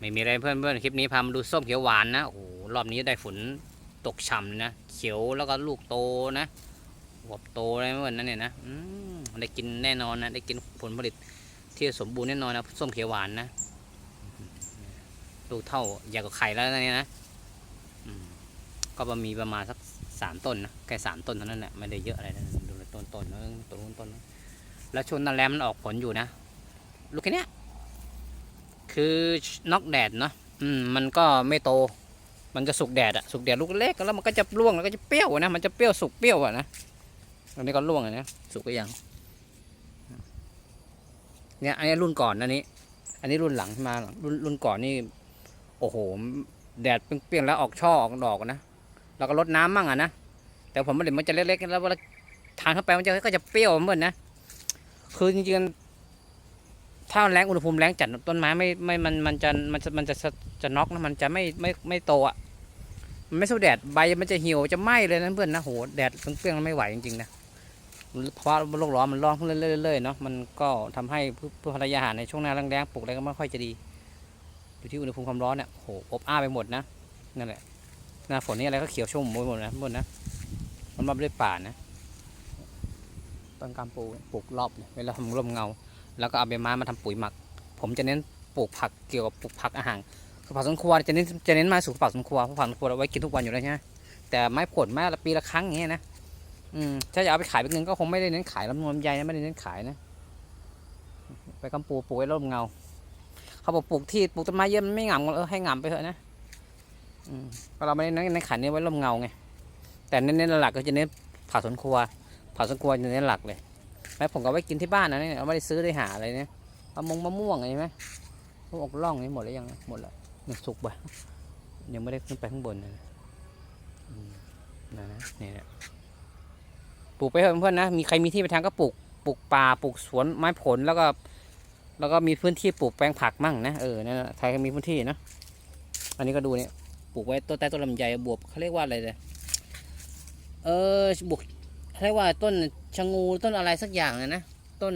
ไม่มีอะไรเพื่อนเพื่อนๆคลิปนี้พามาดูส้มเขียวหวานนะโอ้รอบนี้ได้ฝนตกฉ่ำนะเขียวแล้วก็ลูกโตนะหัวโตอะไรเพื่อนนั่นเนี่ยนะได้กินแน่นอนนะได้กินผลผลิตที่สมบูรณ์แน่นอนนะส้มเขียวหวานนะลูกเท่าใหญ่กว่าไข่แล้วนะเนี่ยนะก็ประมีประมาณสักสามต้นนะแค่สามต้นเท่านั้นแหละไม่ได้เยอะอะไรนะดูต้นต้นนะต้นต้นแล้วช่วงนั้นแรมมันออกผลอยู่นะลูกแค่เนี้ย คือน็อกแดดเนาะอืมมันก็ไม่โต มันจะสุกแดดอะสุกแดดลูกเล็กแล้วมันก็จะร่วงแล้วก็จะเปรี้ยวนะมันจะเปรี้ยวสุกเปรี้ยวอะนะอันนี้ก็ร่วงอะนะสุกก็ยังเนี่ยอันนี้รุ่นก่อนนะนี้ อันนี้รุ่นหลังมารุ่นรุ่นก่อนนี่ โอ้โห แดดเปรี้ยงๆแล้วออกช่อออกดอกนะแล้วก็ลดน้ำมั่งอะนะแต่ผมมันเด็มันจะเล็กๆแล้วเวลาทานเข้าไปมันจะก็จะเปรี้ยวเหมือนนะคือจริงๆ ถ้าแรงอุณหภูมิแรงจัดต้นไม้ไม่ไม่มันมันจะมันจะมันจะจะน็อกนะมันจะไม่ไม่ไม่โตอะมันไม่สู้แดดใบมันจะเหี่ยวจะไหม้เลยนะเพื่อนนะโหแดดเปรี้ยงๆไม่ไหวจริงๆนะเพราะโลกร้อนมันร้อนขึ้นเรื่อยๆเนาะมันก็ทำให้พืชพันธุ์อาหารในช่วงหน้าแรงๆปลูกอะไรก็ไม่ค่อยจะดีอยู่ที่อุณหภูมิความร้อนเนี่ยโหอบอ้าวไปหมดนะนั่นแหละหน้าฝนนี่อะไรก็เขียวชุ่มไปหมดนะเพื่อนนะมันมาด้วยป่านะต้นกำปูปลูกรอบเวลาทำร่มเงา แล้วก็เอาใบไม้มาทำปุ๋ยหมัก ผมจะเน้นปลูกผักเกี่ยวกับปลูกผักอาหารคือผักสวนครัวจะเน้นจะเน้นมาสู่ผักสวนครัวเพราะผักสวนครัวเราไว้กินทุกวันอยู่แล้วใช่ไหมแต่ไม้ผลไม้ละปีละครั้งอย่างเงี้ยนะอืมถ้าจะเอาไปขายเป็นเงินก็คงไม่ได้เน้นขายลำนวนใหญ่นะไม่ได้เน้นขายนะ ไปกำปูปลูกไว้ร่มเงา เขาบอกปลูกที่ปลูกต้นไม้เยอะมันไม่งามเออให้งามไปเถอะนะอืมเพราะเราไม่ได้เน้นเน้นขายเน้นไว้ร่มเงาไงแต่เน้นเน้นหลักก็จะเน้นผักสวนครัวผักสวนครัวจะเน้นหลักเลย แม้ผมก็ไว้กินที่บ้านนะเนี่ยเราไม่ได้ซื้อได้หาอะไรเนี่ยมะม่วงมะม่วงอะไรไหมพวกอกล่องนี่หมดแล้วยังหมดแล้วมันสุกบ่ยังไม่ได้ขึ้นไปข้างบนนะนะนี่แหละปลูกไปเถอะเพื่อนๆนะมีใครมีที่ไปทางก็ปลูกปลูกป่าปลูกสวนไม้ผลแล้วก็ แล้วก็มีพื้นที่ปลูกแปลงผักมั่งนะเออนั่นแหละใครมีพื้นที่นะอันนี้ก็ดูเนี่ยปลูกไว้ต้นใต้ต้นลำไยบวบเขาเรียกว่าอะไรเลยเออบวก เรียกว่าต้นชะงูต้นอะไรสักอย่างนะนะต้น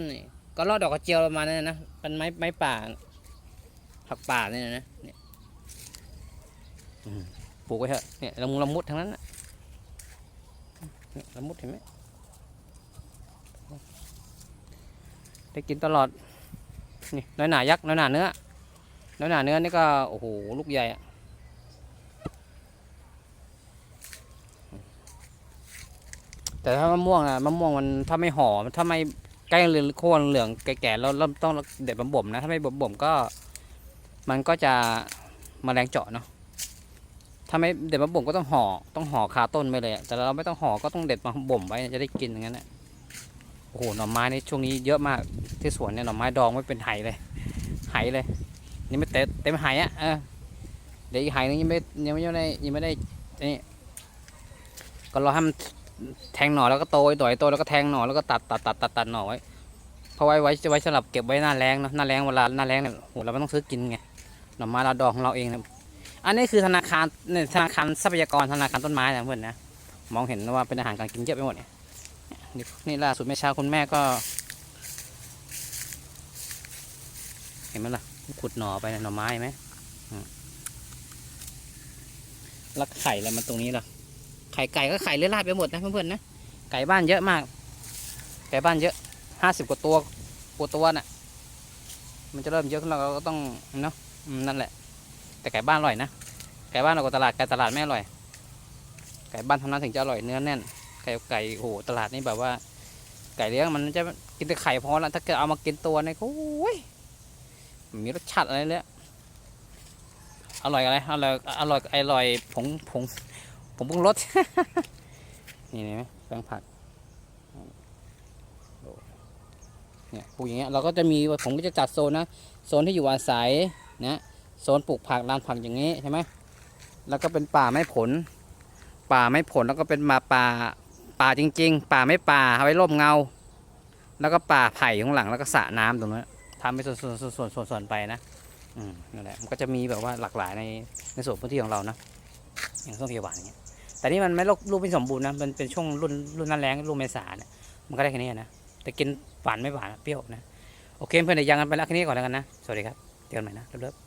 ก็รอดดอกกระเจียวประมาณนั้นนะเป็นไม้ไม้ป่าผักป่าเนี่ยนะเนี่ยปลูกไว้เถอะเนี่ยละมุงละมุดทั้งนั้นนะละมุดเห็นไหมได้กินตลอดนี่น้อยหนายักษ์น้อยหนาเนื้อน้อยหนาเนื้อนี่ก็โอ้โหลูกใหญ่อะ แต่ถ้ามะม่วงอะมะม่วงมันถ้าไม่ห่อถ้าไม่ใกล้เหลืองโคนเหลืองแก่ๆแล้วเริ่มต้องเด็ดมาบ่มนะ ถ้าไม่บ่มก็ มันก็จะมแมลงเจาะเนาะถ้าไม่เด็ดมาบ่มก็ต้องห่อต้องห่อคาต้นไปเลยแต่เราไม่ต้องห่อก็ต้องเด็ดมาบ่มไว้จะได้กินอย่างนั้นนะโอ้โหหน่อไม้ในช่วงนี้เยอะมากที่สวนเนี่ยหน่อไม้ดองไม่เป็นไหเลยไหเลย นี่ไม่เต็มเต็มไหอะเออเดี๋ยวอีกไหนึงยังไม่ยังไม่ได้ยังไม่ได้นี่ก็รอให้มัน แทงหน่อแล้วก็โตยต่อยโตแล้วก็แทงหน่อแล้วก็ตัดตัดตัดตัดตัดหน่อไว้เพราะไว้ไว้จะไว้สำหรับเก็บไว้หน้าแรงเนาะหน้าแรงเวลาหน้าแรงเนี่ยโหเราไม่ต้องซื้อกินไงหน่อไม้เราดองของเราเองนะอันนี้คือธนาคารเนี่ยธนาคารทรัพยากรธนาคารต้นไม้นะเพื่อนนะมองเห็นว่าเป็นอาหารการกินเยอะไปหมดเนี่ยนี่ล่าสุดแม่เช้าคุณแม่ก็ เห็นไหมล่ะขุดหน่อไปนะหน่อไม้ไหมอืมแล้วไข่อะไรมันตรงนี้ล่ะ ไข่ไก่ก็ไข่เลือยลาดไปหมดนะเพื่อนๆนะ ไก่บ้านเยอะมาก ไก่บ้านเยอะห้าสิบกว่าตัวกว่าตัวน่ะ มันจะเริ่มเยอะขึ้นเราก็ต้องเนาะนั่นแหละ แต่ไก่บ้านอร่อยนะ ไก่บ้านเราก็ตลาด ไก่ตลาดไม่อร่อย ไก่บ้านทำนั้นถึงจะอร่อยเนื้อแน่น ไก่ไก่โอ้โหตลาดนี่แบบว่า ไก่เลี้ยงมันจะกินแต่ไข่พอละถ้าเกิดเอามากินตัวเนี่ยโอ้ยมีรสชาติอะไรเลยอะอร่อยอะไร อร่อย อร่อย อร่อยผงผง ผมปรุงรสนี่เห็นไหมแปลงผักเนี่ยปลูกอย่างเงี้ยเราก็จะมีผมก็จะจัดโซนนะโซนที่อยู่อาศัยนะโซนปลูกผักลานผักอย่างงี้ใช่ไหมแล้วก็เป็นป่าไม้ผล ป่าไม้ผลแล้วก็เป็นมาป่าป่าจริง ๆ ป่าไม่ป่าเอาไว้ร่มเงา แล้วก็ป่าไผ่ข้างหลังแล้วก็สระน้ำตรงนั้นทำเป็นส่วนสวนส่วนส่วนส่วนส่วนไปนะอืมนั่นแหละมันก็จะมีแบบว่าหลากหลายในในส่วนพื้นที่ของเรานะอย่างส้มเขียวหวานอย่างเงี้ย แต่นี่มันไม่ลูกไม่สมบูรณ์นะมันเป็นช่วงรุ่นรุ่นนั้นแรงรุ่นเมษาเนี่ยมันก็ได้แค่นี้นะแต่กินหวานไม่หวานเปรี้ยวนะโอเคเพื่อนเดี๋ยวยังกันไปแล้วแค่นี้ก่อนแล้วกันนะสวัสดีครับเจอกันใหม่นะเลิฟๆ